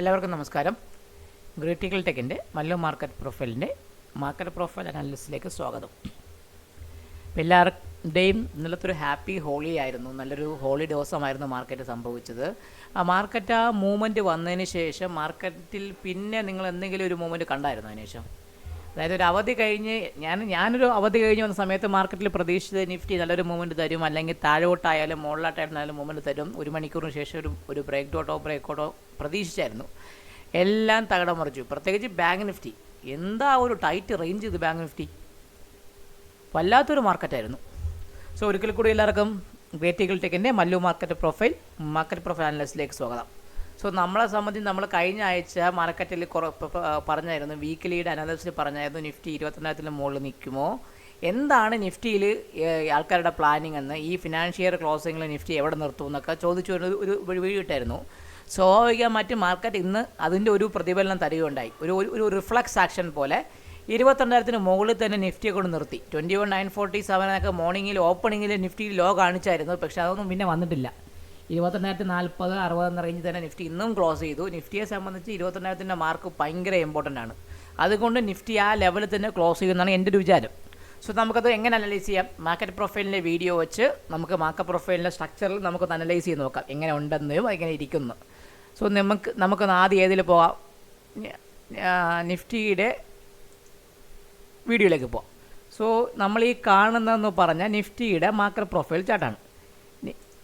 എല്ലാവർക്കും നമസ്കാരം. ഗ്രീറ്റിക്കൽ ടെക്കിന്റെ മല്ലു മാർക്കറ്റ് പ്രൊഫൈലിന്റെ മാർക്കറ്റ് പ്രൊഫൈൽ അനാലിസിലേക്ക് സ്വാഗതം. എല്ലാവരുടെയും ഇന്നലത്തെ ഒരു ഹാപ്പി ഹോളി ആയിരുന്നു നല്ലൊരു ഹോളി ദിവസമായിരുന്നു മാർക്കറ്റ് സംഭവിച്ചത്. ആ മാർക്കറ്റ് ആ മൂവ്മെന്റ് വന്നതിന് ശേഷം മാർക്കറ്റിൽ പിന്നെ നിങ്ങൾ എന്തെങ്കിലും ഒരു മൂവ്മെന്റ് കണ്ടായിരുന്നു അതിന് ശേഷം? അതായത് ഒരു അവധി കഴിഞ്ഞ് ഞാൻ ഞാനൊരു അവധി കഴിഞ്ഞ് വന്ന സമയത്ത് മാർക്കറ്റിൽ പ്രതീക്ഷിച്ചത് നിഫ്റ്റി നല്ലൊരു മൂവ്മെന്റ് തരും അല്ലെങ്കിൽ താഴോട്ടായാലും മുകളിലോട്ടായാലും നല്ല മൂവ്മെന്റ് തരും. ഒരു മണിക്കൂറിന് ശേഷം ഒരു ഒരു ബ്രേക്ക് ഡോട്ടോ ബ്രേക്ക് ഔട്ടോ പ്രതീക്ഷിച്ചായിരുന്നു എല്ലാം തകടം മറിച്ചു പ്രത്യേകിച്ച് ബാങ്ക് നിഫ്റ്റി എന്താ ഒരു ടൈറ്റ് റേഞ്ച് ഇത് ബാങ്ക് നിഫ്റ്റി വല്ലാത്തൊരു മാർക്കറ്റായിരുന്നു സോ ഒരിക്കൽ കൂടി എല്ലാവർക്കും വേറ്റികൾ ടെക്കിന്റെ Mallu market profile market profile അനലിസ്റ്റിലേക്ക് സ്വാഗതം സോ നമ്മളെ സംബന്ധിച്ച് നമ്മൾ കഴിഞ്ഞ ആഴ്ച മാർക്കറ്റിൽ കുറ പറഞ്ഞായിരുന്നു വീക്കിലിയുടെ അനാലിസിൽ പറഞ്ഞായിരുന്നു നിഫ്റ്റി ഇരുപത്തിരണ്ടായിരത്തിന് മുകളിൽ നിൽക്കുമോ എന്താണ് നിഫ്റ്റിയിൽ ആൾക്കാരുടെ പ്ലാനിങ് എന്ന് ഈ ഫിനാൻഷ്യൽ ക്ലോസിങ്ങിൽ നിഫ്റ്റി എവിടെ നിർത്തും എന്നൊക്കെ ചോദിച്ചു ഒരു ഒരു വീഡിയോ ഇട്ടായിരുന്നു സ്വാഭാവികമായിട്ട് മാർക്കറ്റ് ഇന്ന് അതിന്റെ ഒരു പ്രതിഫലനം തരികയുണ്ടായി. ഒരു ഒരു- റിഫ്ലക്സ് ആക്ഷൻ പോലെ ഇരുപത്തെണ്ണായിരത്തിന് മുകളിൽ തന്നെ നിഫ്റ്റിയെ കൊണ്ട് നിർത്തി. ട്വന്റി വൺ നയൻ ഫോർട്ടി സെവനൊക്കെ മോർണിംഗിൽ ഓപ്പണിങ്ങിൽ നിഫ്റ്റി ലോ കാണിച്ചായിരുന്നു. പക്ഷേ അതൊന്നും പിന്നെ വന്നിട്ടില്ല. ഇരുപത്തെണ്ണായിരത്തി നാൽപ്പത് അറുപത് എന്ന റേഞ്ചിൽ തന്നെ നിഫ്റ്റി ഇന്നും ക്ലോസ് ചെയ്തു. നിഫ്റ്റിയെ സംബന്ധിച്ച് ഇരുപത്തെണ്ണായിരത്തിന്റെ മാർക്ക് ഭയങ്കര ഇമ്പോർട്ടന്റ് ആണ്. അതുകൊണ്ട് നിഫ്റ്റി ആ ലെവലിൽ തന്നെ ക്ലോസ് ചെയ്യുമെന്നാണ് എന്റെ ഒരു വിചാരം. സോ നമുക്കത് എങ്ങനെ അനലൈസ് ചെയ്യാം? മാർക്കറ്റ് പ്രൊഫൈലിന്റെ വീഡിയോ വെച്ച് നമുക്ക് മാർക്കറ്റ് പ്രൊഫൈലിന്റെ സ്ട്രക്ചറിൽ നമുക്ക് അനലൈസ് ചെയ്ത് നോക്കാം. എങ്ങനെ ഉണ്ടെന്നും എങ്ങനെ ഇരിക്കുന്നു. സോ നമുക്ക് നമുക്കൊന്ന് ആദ്യം ഏതിൽ പോകാം നിഫ്റ്റിയുടെ വീഡിയോയിലേക്ക് പോകാം സോ നമ്മൾ ഈ കാണുന്നതെന്ന് പറഞ്ഞാൽ നിഫ്റ്റിയുടെ മാർക്കറ്റ് പ്രൊഫൈൽ ചാർട്ടാണ്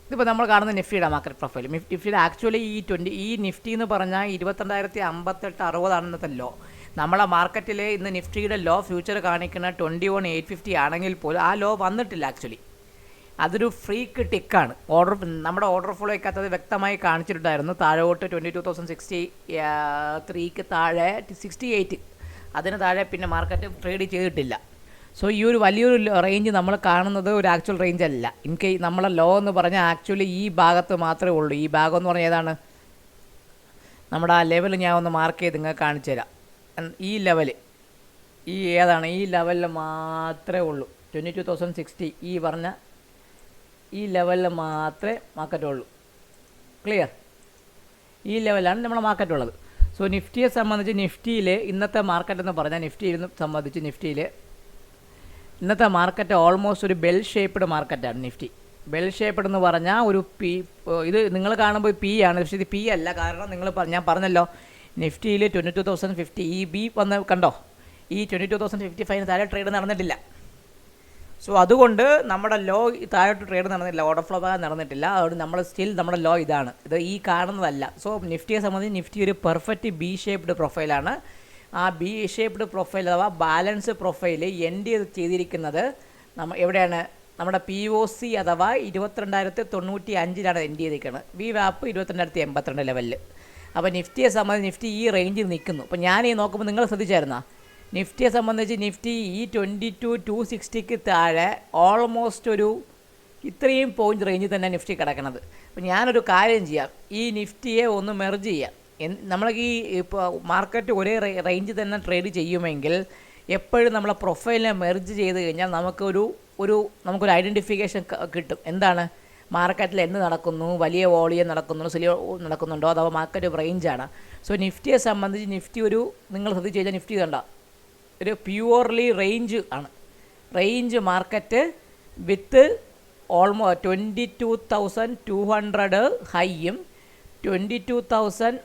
ഇതിപ്പോൾ നമ്മൾ കാണുന്ന നിഫ്റ്റിയുടെ മാർക്കറ്റ് പ്രൊഫൈൽ നിഫ്റ്റിയുടെ ആക്ച്വലി ഈ ട്വന്റി ഈ നിഫ്റ്റി എന്ന് പറഞ്ഞാൽ ഇരുപത്തിരണ്ടായിരത്തി അമ്പത്തെട്ട് അറുപതാണ് ഇന്നത്തെ ലോ നമ്മളെ മാർക്കറ്റിൽ ഇന്ന് നിഫ്റ്റിയുടെ ലോ ഫ്യൂച്ചർ കാണിക്കുന്ന ട്വന്റി വൺ എയ്റ്റ് ഫിഫ്റ്റി ആണെങ്കിൽ പോലും ആ ലോ വന്നിട്ടില്ല ആക്ച്വലി അതൊരു ഫ്രീക്ക് ടിക്കാണ് ഓർഡർ നമ്മുടെ ഓർഡർ ഫോളോ ഒക്കെ വ്യക്തമായി കാണിച്ചിട്ടുണ്ടായിരുന്നു. താഴോട്ട് ട്വന്റി ടു തൗസൻഡ് സിക്സ്റ്റി ത്രീക്ക് താഴെ സിക്സ്റ്റി എയ്റ്റ് അതിന് താഴെ പിന്നെ മാർക്കറ്റ് ട്രേഡ് ചെയ്തിട്ടില്ല. സോ ഈ ഒരു വലിയൊരു റേഞ്ച് നമ്മൾ കാണുന്നത് ഒരു ആക്ച്വൽ റേഞ്ച് അല്ല. എനിക്ക് നമ്മളെ ലോ എന്ന് പറഞ്ഞാൽ ആക്ച്വലി ഈ ഭാഗത്ത് മാത്രമേ ഉള്ളൂ. ഈ ഭാഗം എന്ന് പറഞ്ഞാൽ ഏതാണ്? നമ്മുടെ ആ ലെവൽ ഞാൻ ഒന്ന് മാർക്ക് ചെയ്ത് നിങ്ങൾക്ക് കാണിച്ചു തരാം ഈ ലെവൽ ഈ ഏതാണ്? ഈ ലെവലിൽ മാത്രമേ ഉള്ളൂ. ട്വന്റി ടു തൗസൻഡ് സിക്സ്റ്റി ഈ പറഞ്ഞ ഈ ലെവലിൽ മാത്രമേ മാർക്കറ്റ് ഉള്ളൂ. ക്ലിയർ ഈ ലെവലാണ് നമ്മുടെ മാർക്കറ്റ് ഉള്ളത്. സോ നിഫ്റ്റിയെ സംബന്ധിച്ച് നിഫ്റ്റിയിൽ ഇന്നത്തെ മാർക്കറ്റ് എന്ന് പറഞ്ഞാൽ നിഫ്റ്റിയിൽ സംബന്ധിച്ച് നിഫ്റ്റിയിൽ ഇന്നത്തെ മാർക്കറ്റ് ഓൾമോസ്റ്റ് ഒരു ബെൽ ഷേപ്പ്ഡ് മാർക്കറ്റാണ് നിഫ്റ്റി. ബെൽ ഷേപ്പ്ഡ് എന്ന് പറഞ്ഞാൽ ഒരു പി ഇത് നിങ്ങൾ കാണുമ്പോൾ പി ആണ്. പക്ഷേ ഇത് പി അല്ല. കാരണം നിങ്ങൾ ഞാൻ പറഞ്ഞല്ലോ നിഫ്റ്റിയിൽ ട്വന്റി ടു തൗസൻഡ് ഫിഫ്റ്റി ഈ ബി വന്ന് കണ്ടോ? ഈ ട്വന്റി ടു തൗസൻഡ് ഫിഫ്റ്റി ഫൈവിന് താഴെ ട്രേഡ് നടന്നിട്ടില്ല. സോ അതുകൊണ്ട് നമ്മുടെ ലോ താഴോട്ട് ട്രേഡ് നടന്നിട്ടില്ല. ഓർഡർ ഫ്ലോ ഭാഗം നടന്നിട്ടില്ല. അതുകൊണ്ട് നമ്മൾ സ്റ്റിൽ നമ്മുടെ ലോ ഇതാണ്. ഇത് ഈ കാണുന്നതല്ല. സോ നിഫ്റ്റിയെ സംബന്ധിച്ച് നിഫ്റ്റി ഒരു പെർഫെക്റ്റ് ബി ഷേപ്ഡ് പ്രൊഫൈലാണ് ആ ബി ഷേപ്ഡ് പ്രൊഫൈൽ അഥവാ ബാലൻസ് പ്രൊഫൈൽ എൻഡ് ചെയ്തിരിക്കുന്നത് നമ്മ എവിടെയാണ്? നമ്മുടെ പി ഒ സി അഥവാ ഇരുപത്തിരണ്ടായിരത്തി തൊണ്ണൂറ്റി അഞ്ചിലാണ് എൻഡ് ചെയ്തിരിക്കുന്നത്. വി വാപ്പ് ഇരുപത്തിരണ്ടായിരത്തി എൺപത്തിരണ്ട് ലെവലിൽ അപ്പോൾ നിഫ്റ്റിയെ സംബന്ധിച്ച് നിഫ്റ്റി ഈ റേഞ്ചിൽ നിൽക്കുന്നു. അപ്പോൾ ഞാൻ ഈ നോക്കുമ്പോൾ നിങ്ങൾ ശ്രദ്ധിച്ചായിരുന്നോ? നിഫ്റ്റിയെ സംബന്ധിച്ച് നിഫ്റ്റി ഈ ട്വന്റി ടു ടു സിക്സ്റ്റിക്ക് താഴെ ഓൾമോസ്റ്റ് ഒരു ഇത്രയും പോയിന്റ് റേഞ്ചിൽ തന്നെ നിഫ്റ്റി കിടക്കണത്. അപ്പോൾ ഞാനൊരു കാര്യം ചെയ്യാം. ഈ നിഫ്റ്റിയെ ഒന്ന് മെർജ് ചെയ്യാം. നമ്മൾക്ക് ഈ ഇപ്പോൾ മാർക്കറ്റ് ഒരേ റേഞ്ച് തന്നെ ട്രേഡ് ചെയ്യുമെങ്കിൽ എപ്പോഴും നമ്മളെ പ്രൊഫൈലിനെ മെർജ് ചെയ്ത് കഴിഞ്ഞാൽ നമുക്കൊരു ഒരു നമുക്കൊരു ഐഡന്റിഫിക്കേഷൻ കിട്ടും. എന്താണ്? മാർക്കറ്റിൽ എന്ത് നടക്കുന്നു വലിയ വോളിയം നടക്കുന്നു സ്ലോ നടക്കുന്നുണ്ടോ അഥവാ മാർക്കറ്റ് റേഞ്ചാണ് സോ നിഫ്റ്റിയെ സംബന്ധിച്ച് നിഫ്റ്റി ഒരു നിങ്ങൾ ശ്രദ്ധിച്ച് കഴിഞ്ഞാൽ നിഫ്റ്റി കണ്ട ഒരു പ്യുവർലി റേഞ്ച് ആണ്. Range market with almost twenty two thousand two hundred ഹൈയും twenty two thousand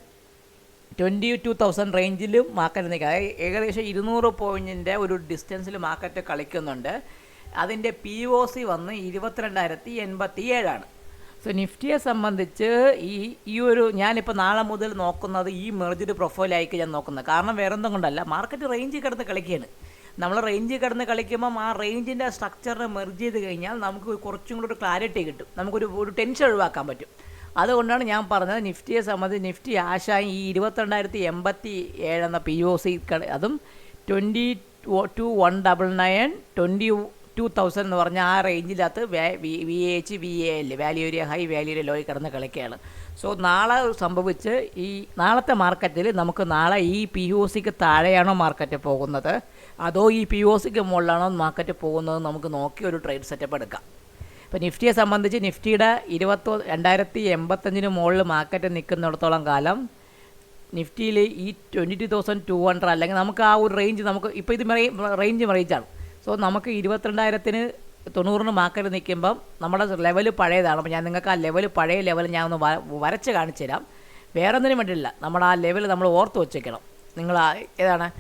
twenty two thousand റേഞ്ചിലും market നിൽക്കുക ഏകദേശം ഇരുന്നൂറ് പോയിന്റിന്റെ ഒരു ഡിസ്റ്റൻസിൽ മാർക്കറ്റ് കളിക്കുന്നുണ്ട്. അതിന്റെ പി ഒ സി വന്ന് ഇരുപത്തിരണ്ടായിരത്തി എൺപത്തി ഏഴാണ് സോ നിഫ്റ്റിയെ സംബന്ധിച്ച് ഈ ഈ ഒരു ഞാനിപ്പോൾ നാളെ മുതൽ നോക്കുന്നത് ഈ മെർജ്ഡ് പ്രൊഫൈലായിരിക്കും ഞാൻ നോക്കുന്നത്. കാരണം വേറെ എന്തും കൊണ്ടല്ല മാർക്കറ്റ് റേഞ്ചിൽ കിടന്ന് കളിക്കുകയാണ്. നമ്മൾ റേഞ്ചിൽ കിടന്ന് കളിക്കുമ്പം ആ റേഞ്ചിന്റെ സ്ട്രക്ചറിനെ മെർജ് ചെയ്ത് കഴിഞ്ഞാൽ നമുക്ക് കുറച്ചും കൂടി ഒരു ക്ലാരിറ്റി കിട്ടും. നമുക്കൊരു ഒരു ടെൻഷൻ ഒഴിവാക്കാൻ പറ്റും. അതുകൊണ്ടാണ് ഞാൻ പറഞ്ഞത് നിഫ്റ്റിയെ സംബന്ധിച്ച് നിഫ്റ്റി ആശായി ഈ ഇരുപത്തിരണ്ടായിരത്തി എൺപത്തി ഏഴെന്ന പി ഒ സി അതും twenty two one double nine twenty two thousand എന്ന് പറഞ്ഞാൽ ആ റേഞ്ചിനകത്ത് V H V A L value area high value area Loy കിടന്ന് കളിക്കുകയാണ്. സോ നാളെ സംഭവിച്ച് ഈ നാളത്തെ മാർക്കറ്റിൽ നമുക്ക് നാളെ ഈ പി ഒ സിക്ക് താഴെയാണോ മാർക്കറ്റ് പോകുന്നത്? അതോ ഈ പി ഒ സിക്ക് മുകളിലാണോ മാർക്കറ്റ് പോകുന്നത് നമുക്ക് നോക്കി ഒരു ട്രേഡ് സെറ്റപ്പ് എടുക്കാം. ഇപ്പോൾ നിഫ്റ്റിയെ സംബന്ധിച്ച് നിഫ്റ്റിയുടെ ഇരുപത്തി രണ്ടായിരത്തി എൺപത്തഞ്ചിന് മുകളിൽ മാർക്കറ്റ് നിൽക്കുന്നിടത്തോളം കാലം നിഫ്റ്റിയിൽ ഈ twenty two thousand two hundred അല്ലെങ്കിൽ നമുക്ക് ആ ഒരു റേഞ്ച് നമുക്ക് ഇപ്പോൾ ഇത് റേഞ്ച് റേഞ്ചാണ് സോ നമുക്ക് ഇരുപത്തിരണ്ടായിരത്തിന് തൊണ്ണൂറിന് മാക്കറ്റ് നിൽക്കുമ്പം നമ്മുടെ ലെവൽ പഴയതാണ്. അപ്പോൾ ഞാൻ നിങ്ങൾക്ക് ആ ലെവൽ പഴയ ലെവൽ ഞാൻ ഒന്ന് വരച്ച് കാണിച്ചു തരാം. വേറെ ഒന്നിനും വേണ്ടിയില്ല നമ്മുടെ ആ ലെവൽ നമ്മൾ ഓർത്ത് വെച്ചേക്കണം. നിങ്ങൾ ഏതാണ്?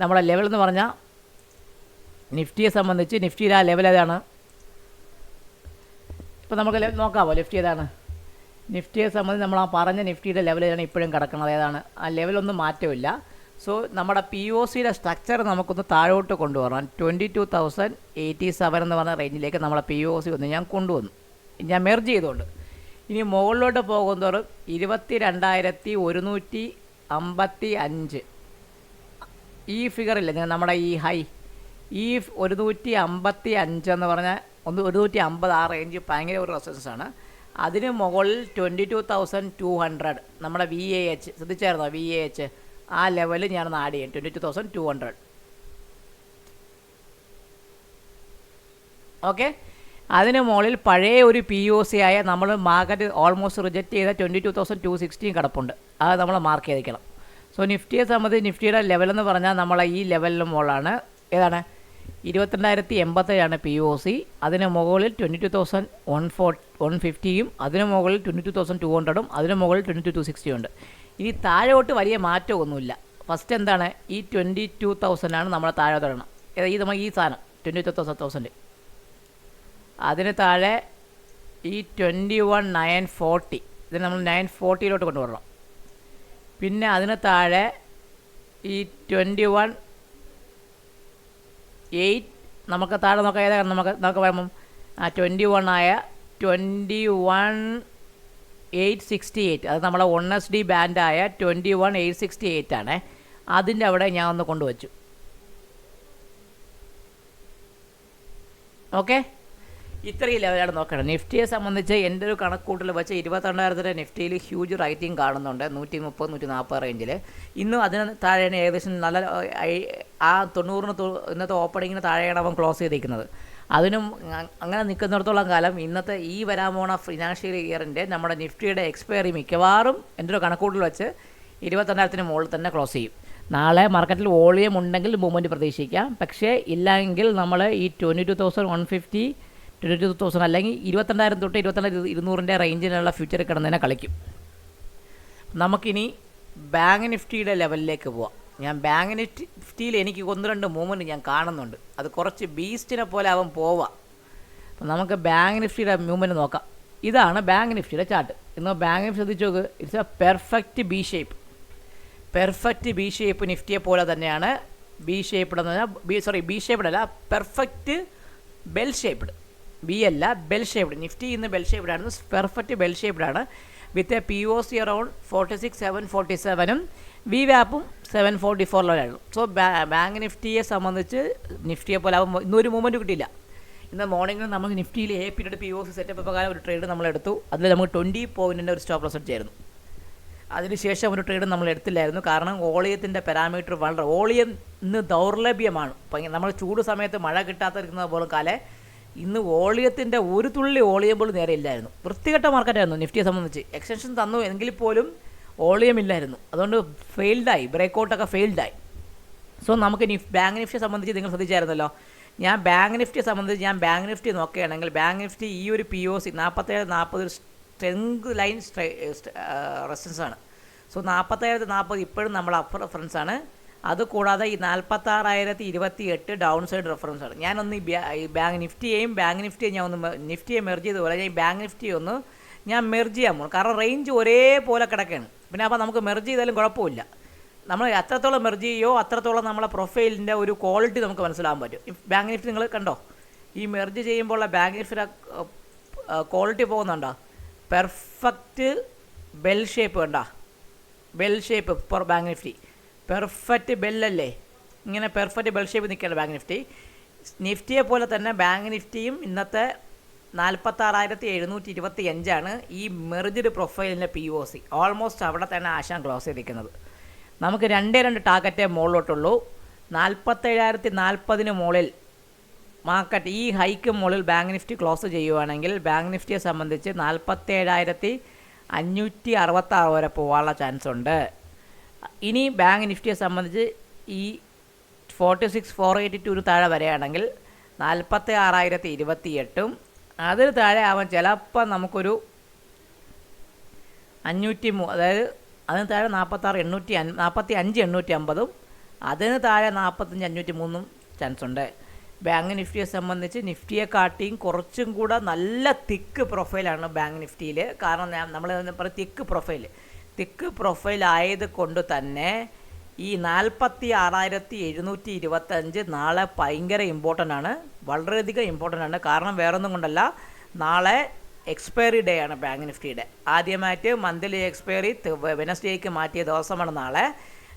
നമ്മുടെ ലെവൽ എന്ന് പറഞ്ഞാൽ നിഫ്റ്റിയെ സംബന്ധിച്ച് നിഫ്റ്റിയിൽ ആ ലെവൽ ഏതാണ്? ഇപ്പോൾ നമുക്ക് നോക്കാമോ നിഫ്റ്റി ഏതാണ്? നിഫ്റ്റിയെ സംബന്ധിച്ച് നമ്മൾ ആ പറഞ്ഞ നിഫ്റ്റിയുടെ ലെവലാണ് ഇപ്പോഴും കിടക്കുന്നത്. ഏതാണ്? ആ ലെവലൊന്നും മാറ്റമില്ല സോ നമ്മുടെ പി ഒ സിയുടെ സ്ട്രക്ചർ നമുക്കൊന്ന് താഴോട്ട് കൊണ്ടുവരണം. Twenty two thousand eighty seven എന്ന് പറഞ്ഞ റേഞ്ചിലേക്ക് നമ്മളെ പി ഒ സി ഒന്ന് ഞാൻ കൊണ്ടുവന്നു. ഞാൻ മെർജ് ചെയ്തുകൊണ്ട്. ഇനി മുകളിലോട്ട് പോകുന്നതോറും ഇരുപത്തി രണ്ടായിരത്തി ഒരുന്നൂറ്റി അമ്പത്തി അഞ്ച് ഈ ഫിഗറില്ല നമ്മുടെ ഈ ഹൈ ഈ ഒരുന്നൂറ്റി നൂറ്റി അമ്പത്തി അഞ്ച് എന്ന് പറഞ്ഞാൽ ഒന്ന് ഒരുന്നൂറ്റി നൂറ്റി അമ്പത് ആ റേഞ്ച് ഭയങ്കര ഒരു റെസിസ്റ്റൻസ് ആണ്. അതിന് മുകളിൽ twenty two thousand two hundred നമ്മുടെ വി എ എച്ച് ശ്രദ്ധിച്ചായിരുന്നോ? വി എ എച്ച് ആ ലെവൽ ഞാനൊന്ന് ആഡ് ചെയ്യും twenty two thousand two hundred okay? അതിന് മുകളിൽ പഴയ ഒരു പി ഒ സി ആയ നമ്മൾ മാർക്കറ്റ് ഓൾമോസ്റ്റ് റിജക്റ്റ് ചെയ്ത twenty two thousand two sixteen കിടപ്പുണ്ട്. അത് നമ്മൾ മാർക്ക് ചെയ്തിരിക്കണം സോ നിഫ്റ്റിയെ സംബന്ധിച്ച് നിഫ്റ്റിയുടെ ലെവലെന്ന് പറഞ്ഞാൽ നമ്മളെ ഈ ലെവലിന് മുകളിലാണ്. ഏതാണ്? ഇരുപത്തിരണ്ടായിരത്തി എൺപത്തേഴാണ് പി ഒ സി അതിന് മുകളിൽ twenty two thousand one four one ഫിഫ്റ്റിയും അതിന് മുകളിൽ ട്വന്റി ടു തൗസൻഡ് ടു ഹൺഡ്രഡും അതിന് മുകളിൽ ട്വന്റി ടു ടു സിക്സ്റ്റിയും ഉണ്ട്. ഇനി താഴോട്ട് വലിയ മാറ്റമൊന്നുമില്ല. ഫസ്റ്റ് എന്താണ്? ഈ ട്വന്റി ടു തൗസൻഡ് ആണ് നമ്മളെ താഴെ തരണം ഈ നമ്മൾ ഈ സാധനം ട്വന്റി ടു തൗസൻഡ് തൗസൻഡ് അതിന് താഴെ ഈ ട്വന്റി വൺ നയൻ ഫോർട്ടി ഇത് നമ്മൾ നയൻ ഫോർട്ടിയിലോട്ട് കൊണ്ടുവരണം. പിന്നെ അതിന് താഴെ ഈ ട്വന്റി വൺ എയ്റ്റ് നമുക്ക് താഴെ നോക്കാം. ഏതാ നമുക്ക് നമുക്ക് വരുമ്പം? ആ ട്വന്റി വൺ ആയ twenty one eight sixty eight. അത് നമ്മളെ one S D ബാൻഡായ twenty one eight sixty eight ആണ്. അതിന്റെ അവിടെ ഞാൻ ഒന്ന് കൊണ്ടുവച്ചു. ഓക്കെ ഇത്രയും ലെവലാണ് നോക്കണം. നിഫ്റ്റിയെ സംബന്ധിച്ച് എന്റെ ഒരു കണക്കൂട്ടൽ. വെച്ച് ഇരുപത്തിരണ്ടായിരത്തിന്റെ നിഫ്റ്റിയിൽ ഹ്യൂജ് റൈറ്റിംഗ് കാണുന്നുണ്ട്. നൂറ്റി മുപ്പത് നൂറ്റി നാൽപ്പത് റേഞ്ചിൽ ഇന്നും അതിന് താഴെയാണ് ഏകദേശം നല്ല ആ തൊണ്ണൂറിന് ഇന്നത്തെ ഓപ്പണിങ്ങിന് താഴെയാണ് അവൻ ക്ലോസ് ചെയ്തിരിക്കുന്നത്. അതിനും അങ്ങനെ നിൽക്കുന്നിടത്തോളം കാലം ഇന്നത്തെ ഈ വരാൻ പോണ ഫിനാൻഷ്യൽ ഇയറിന്റെ നമ്മുടെ നിഫ്റ്റിയുടെ എക്സ്പയറി മിക്കവാറും എന്റെ ഒരു കണക്കൂട്ടിൽ വെച്ച് ഇരുപത്തിരണ്ടായിരത്തിന് മുകളിൽ തന്നെ ക്ലോസ് ചെയ്യും. നാളെ മാർക്കറ്റിൽ വോളിയം ഉണ്ടെങ്കിൽ മൂവ്മെന്റ് പ്രതീക്ഷിക്കാം. പക്ഷേ ഇല്ലെങ്കിൽ നമ്മൾ ഈ twenty two thousand one fifty twenty two thousand അല്ലെങ്കിൽ ഇരുപത്തിരണ്ടായിരം തൊട്ട് ഇരുപത്തിരണ്ടായിരം ഇരുന്നൂറിന്റെ റേഞ്ചിലുള്ള ഫ്യൂച്ചർ കിടന്നതിനെ കളിക്കും. നമുക്കിനി ബാങ്ക് നിഫ്റ്റിയുടെ ലെവലിലേക്ക് പോവാം. ഞാൻ ബാങ്ക് നിഫ്റ്റിയിൽ എനിക്ക് ഒന്ന് രണ്ട് മൂവ്മെന്റ് ഞാൻ കാണുന്നുണ്ട്. അത് കുറച്ച് ബീസ്റ്റിനെ പോലെ അവൻ പോവാം. അപ്പം നമുക്ക് ബാങ്ക് നിഫ്റ്റിയുടെ മൂവ്മെന്റ് നോക്കാം. ഇതാണ് ബാങ്ക് നിഫ്റ്റിയുടെ ചാർട്ട്. ഇന്ന് ബാങ്ക് നിഫ്റ്റി ശ്രദ്ധിച്ച് നോക്ക്. It's a perfect B shape perfect B shape നിഫ്റ്റിയെ പോലെ തന്നെയാണ് ബി ഷേപ്പ്ഡ് എന്ന് പറഞ്ഞാൽ ബി സോറി ബി ഷേപ്പ്ഡ് അല്ല പെർഫെക്റ്റ് ബെൽ ഷേപ്പ്ഡ് ബി അല്ല ബെൽ ഷേപ്ഡ് നിഫ്റ്റി ഇന്ന് ബെൽ ഷേപ്ഡ് ആണ് പെർഫെക്റ്റ് ബെൽ ഷേപ്ഡ് ആണ് with a P O C around forty six seven forty സെവനും V വാപ്പും സെവൻ ഫോർട്ടി ഫോറിലുള്ള so bank നിഫ്റ്റിയെ സംബന്ധിച്ച് നിഫ്റ്റിയെ പോലെ ആവും ഇന്നൊരു മൂവ്മെന്റ് കിട്ടിയില്ല. ഇന്ന് മോർണിംഗിൽ നമ്മൾ നിഫ്റ്റിയിൽ A period P O C setup പ്രകാരം ഒരു ട്രേഡ് നമ്മൾ എടുത്തു. അതിൽ നമുക്ക് ട്വന്റി പോയിന്റിന്റെ ഒരു സ്റ്റോപ്പ് ലോസ് അടിച്ചായിരുന്നു. അതിനുശേഷം ഒരു ട്രേഡ് നമ്മൾ എടുത്തില്ലായിരുന്നു. കാരണം ഓളിയത്തിന്റെ പാരാമീറ്റർ വളരെ ഓളിയം ഇന്ന് ദൗർലഭ്യമാണ്. നമ്മൾ ചൂട് സമയത്ത് മഴ കിട്ടാതിരിക്കുന്നത് പോലും കാലേ ഇന്ന് ഓളിയത്തിന്റെ ഒരു തുള്ളി ഓളിയം പോലും നേരെ ഇല്ലായിരുന്നു. വൃത്തികെട്ട മാർക്കറ്റായിരുന്നു നിഫ്റ്റിയെ സംബന്ധിച്ച്. എക്സ്റ്റൻഷൻ തന്നു. എങ്കിൽ പോലും ഓളിയം ഇല്ലായിരുന്നു അതുകൊണ്ട് ഫെയിൽഡായി ബ്രേക്കൗട്ടൊക്കെ ഫെയിൽഡായി. സോ നമുക്ക് നിഫ് ബാങ്ക് നിഫ്റ്റിയെ സംബന്ധിച്ച് നിങ്ങൾ ശ്രദ്ധിച്ചായിരുന്നല്ലോ. ഞാൻ ബാങ്ക് നിഫ്റ്റിയെ സംബന്ധിച്ച് ഞാൻ ബാങ്ക് നിഫ്റ്റി നോക്കുകയാണെങ്കിൽ ബാങ്ക് നിഫ്റ്റി ഈ ഒരു പി ഒ സി നാൽപ്പത്തേഴ് നാൽപ്പത് സ്ട്രെങ്ത് ലൈൻ റെസിസ്റ്റൻസ് ആണ് സോ നാൽപ്പത്തേഴ് നാൽപ്പത് ഇപ്പോഴും നമ്മൾ അപ്പർ റെഫറൻസ് ആണ്. അതുകൂടാതെ ഈ നാൽപ്പത്താറായിരത്തി ഇരുപത്തി എട്ട് ഡൗൺ സൈഡ് റെഫറൻസ് ആണ്. ഞാനൊന്ന് ഈ ബാങ്ക് നിഫ്റ്റിയെയും ബാങ്ക് നിഫ്റ്റിയെയും ഞാൻ ഒന്ന് നിഫ്റ്റിയെ മെർജ് ചെയ്തതുപോലെ ഞാൻ ഈ ബാങ്ക് നിഫ്റ്റിയെ ഒന്ന് ഞാൻ മെർജ് ചെയ്യാൻ പോകും കാരണം റേഞ്ച് ഒരേപോലെ കിടക്കുകയാണ് പിന്നെ അപ്പോൾ നമുക്ക് മെർജ് ചെയ്താലും കുഴപ്പമില്ല. നമ്മൾ എത്രത്തോളം മെർജ് ചെയ്യോ അത്രത്തോളം നമ്മളെ പ്രൊഫൈലിന്റെ ഒരു ക്വാളിറ്റി നമുക്ക് മനസ്സിലാകാൻ പറ്റും. ബാങ്ക് നിഫ്റ്റി നിങ്ങൾ കണ്ടോ? ഈ മെർജ് ചെയ്യുമ്പോഴുള്ള ബാങ്ക് നിഫ്റ്റിയുടെ ക്വാളിറ്റി പോകുന്നുണ്ടോ? പെർഫെക്റ്റ് ബെൽ ഷേപ്പ് കണ്ടോ? Bell shape for bank Nifty perfect ബെല്ലല്ലേ ഇങ്ങനെ പെർഫെക്റ്റ് ബെൽ ഷേപ്പ് നിൽക്കുകയാണ് ബാങ്ക് നിഫ്റ്റി നിഫ്റ്റിയെ പോലെ തന്നെ ബാങ്ക് നിഫ്റ്റിയും ഇന്നത്തെ നാൽപ്പത്താറായിരത്തി എഴുന്നൂറ്റി ഇരുപത്തി അഞ്ചാണ് ഈ മെറിജ്ഡ് പ്രൊഫൈലിന്റെ പി ഒ സി ഓൾമോസ്റ്റ് അവിടെ തന്നെ ആശാൻ ക്ലോസ് ചെയ്തിരിക്കുന്നത്. നമുക്ക് രണ്ടേ രണ്ട് ടാർഗറ്റേ മുകളിലോട്ടുള്ളൂ. നാൽപ്പത്തേഴായിരത്തി നാൽപ്പതിന് മുകളിൽ മാർക്കറ്റ് ഈ ഹൈക്ക് മുകളിൽ ബാങ്ക് നിഫ്റ്റി ക്ലോസ് ചെയ്യുവാണെങ്കിൽ ബാങ്ക് നിഫ്റ്റിയെ സംബന്ധിച്ച് നാൽപ്പത്തേഴായിരത്തി അഞ്ഞൂറ്റി അറുപത്താറ് വരെ പോകാനുള്ള ചാൻസ് ഉണ്ട്. ഇനി ബാങ്ക് നിഫ്റ്റിയെ സംബന്ധിച്ച് ഈ ഫോർട്ടി സിക്സ് ഫോർ എയ്റ്റി ടൂന് താഴെ വരെയാണെങ്കിൽ നാൽപ്പത്തി ആറായിരത്തി ഇരുപത്തി അതിന് താഴെ ആവാൻ ചിലപ്പോൾ നമുക്കൊരു അഞ്ഞൂറ്റി മൂ അതായത് അതിന് താഴെ നാൽപ്പത്താറ് എണ്ണൂറ്റി അൻ നാൽപ്പത്തി അഞ്ച് എണ്ണൂറ്റി അമ്പതും അതിന് താഴെ നാൽപ്പത്തഞ്ച് അഞ്ഞൂറ്റി മൂന്നും ചാൻസ് ഉണ്ട്. ബാങ്ക് നിഫ്റ്റിയെ സംബന്ധിച്ച് നിഫ്റ്റിയെ കാട്ടിയും കുറച്ചും കൂടെ നല്ല തിക്ക് പ്രൊഫൈലാണ് ബാങ്ക് നിഫ്റ്റിയിൽ കാരണം നമ്മൾ പറയും തിക്ക് പ്രൊഫൈൽ തിക്ക് പ്രൊഫൈൽ ആയത് കൊണ്ട് തന്നെ ഈ നാൽപ്പത്തി ആറായിരത്തി എഴുന്നൂറ്റി ഇരുപത്തഞ്ച് നാളെ ഭയങ്കര ഇമ്പോർട്ടന്റ് ആണ്. വളരെയധികം ഇമ്പോർട്ടന്റ് ആണ്. കാരണം വേറൊന്നും കൊണ്ടല്ല നാളെ എക്സ്പയറി ഡേ ആണ് ബാങ്ക് നിഫ്റ്റിയുടെ ആദ്യമായിട്ട് മന്ത്ലി എക്സ്പയറി വെനസ്ഡേക്ക് മാറ്റിയ ദിവസമാണ് നാളെ.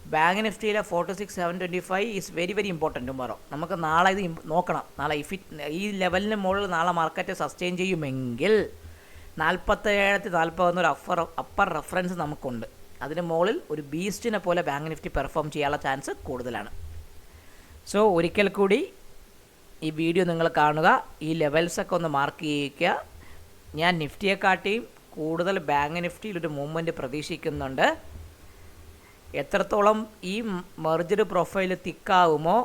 Bank നിഫ്റ്റിയിലെ forty six seven twenty five is very very important tomorrow നമുക്ക് നാളെ ഇത് നോക്കണം. നാളെ ഇഫ് ഈ ലെവലിന് മുകളിൽ നാളെ മാർക്കറ്റ് സസ്റ്റെയിൻ ചെയ്യുമെങ്കിൽ നാൽപ്പത്തേഴായിരത്തി നാൽപ്പതെന്നൊരു അപ്പർ അപ്പർ റെഫറൻസ് നമുക്കുണ്ട്. അതിന് മുകളിൽ ഒരു ബീസ്റ്റിനെ പോലെ ബാങ്ക് നിഫ്റ്റി പെർഫോം ചെയ്യാനുള്ള ചാൻസ് കൂടുതലാണ്. സോ ഒരിക്കൽ കൂടി ഈ വീഡിയോ നിങ്ങൾ കാണുക. ഈ ലെവൽസൊക്കെ ഒന്ന് മാർക്ക് ചെയ്യിക്കുക ഞാൻ നിഫ്റ്റിയെക്കാട്ടിയും കൂടുതൽ ബാങ്ക് നിഫ്റ്റിയിൽ ഒരു മൂവ്മെന്റ് പ്രതീക്ഷിക്കുന്നുണ്ട്. എത്രത്തോളം ഈ മെർജഡ് പ്രൊഫൈൽ തിക്കാവുമോ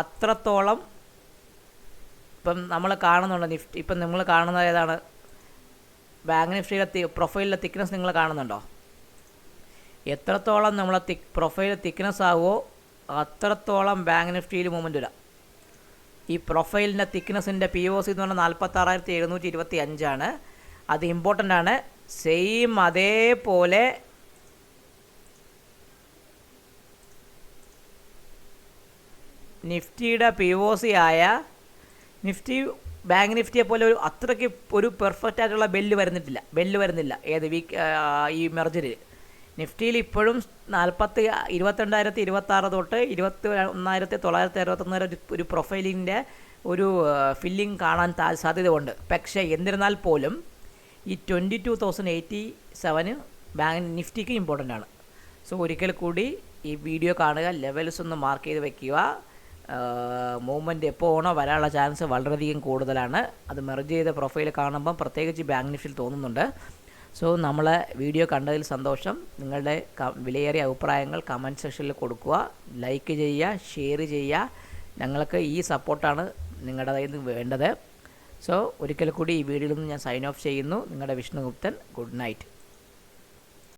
അത്രത്തോളം ഇപ്പം നമ്മൾ കാണുന്നുണ്ട് നിഫ്റ്റി ഇപ്പം നിങ്ങൾ കാണുന്നത് ഏതാണ്? ബാങ്ക് നിഫ്റ്റിയിലെ പ്രൊഫൈലിലെ തിക്നെസ് നിങ്ങൾ കാണുന്നുണ്ടോ? എത്രത്തോളം നമ്മളെ തിക് പ്രൊഫൈൽ തിക്നെസ് ആവുമോ അത്രത്തോളം ബാങ്ക് നിഫ്റ്റിയിൽ മൂവ്മെന്റ് വരാം. ഈ പ്രൊഫൈലിന്റെ തിക്നെസ്സിന്റെ പി ഒ സി എന്ന് പറഞ്ഞാൽ നാൽപ്പത്താറായിരത്തി എഴുന്നൂറ്റി ഇരുപത്തി അഞ്ചാണ് അത് ഇമ്പോർട്ടന്റ് ആണ്. സെയിം അതേപോലെ നിഫ്റ്റിയുടെ പി ഒ സി ആയ നിഫ്റ്റി ബാങ്ക് നിഫ്റ്റിയെ പോലെ ഒരു അത്രയ്ക്ക് ഒരു പെർഫെക്റ്റ് ആയിട്ടുള്ള ബെല്ല് വരുന്നിട്ടില്ല. ബെല്ല് വരുന്നില്ല. ഏത് വീക്ക് ഈ മെർജറിൽ നിഫ്റ്റിയിൽ ഇപ്പോഴും നാൽപ്പത്തി ഇരുപത്തിരണ്ടായിരത്തി ഇരുപത്താറ് തൊട്ട് ഇരുപത്തി ഒന്നായിരത്തി തൊള്ളായിരത്തി അറുപത്തൊന്ന് വരെ ഒരു പ്രൊഫൈലിന്റെ ഒരു ഫില്ലിംഗ് കാണാൻ താ സാധ്യതയുണ്ട്. പക്ഷേ എന്നിരുന്നാൽ പോലും ഈ ട്വന്റി ടു തൗസൻഡ് എയ്റ്റി സെവന് ബാങ്ക് നിഫ്റ്റിക്ക് ഇമ്പോർട്ടന്റ് ആണ്. സോ ഒരിക്കൽ കൂടി ഈ വീഡിയോ കാണുക ലെവൽസ് ഒന്ന് മാർക്ക് ചെയ്ത് വെക്കുക. മൂവ്മെന്റ് എപ്പോൾ ഓണോ വരാനുള്ള ചാൻസ് വളരെയധികം കൂടുതലാണ്. അത് മെർജ് ചെയ്ത പ്രൊഫൈൽ കാണുമ്പം പ്രത്യേകിച്ച് ബാങ്ക് നിഫ്റ്റിൽ തോന്നുന്നുണ്ട്. സോ നമ്മളെ വീഡിയോ കണ്ടതിൽ സന്തോഷം. നിങ്ങളുടെ വിലയേറിയ അഭിപ്രായങ്ങൾ കമന്റ് സെക്ഷനിൽ കൊടുക്കുക. ലൈക്ക് ചെയ്യുക ഷെയർ ചെയ്യുക. ഞങ്ങൾക്ക് ഈ സപ്പോർട്ടാണ് നിങ്ങളുടെ കയ്യിൽ നിന്ന് വേണ്ടത്. സോ ഒരിക്കൽ കൂടി ഈ വീഡിയോയിൽ നിന്ന് ഞാൻ സൈൻ ഓഫ് ചെയ്യുന്നു. നിങ്ങളുടെ വിഷ്ണുഗുപ്തൻ ഗുഡ് നൈറ്റ്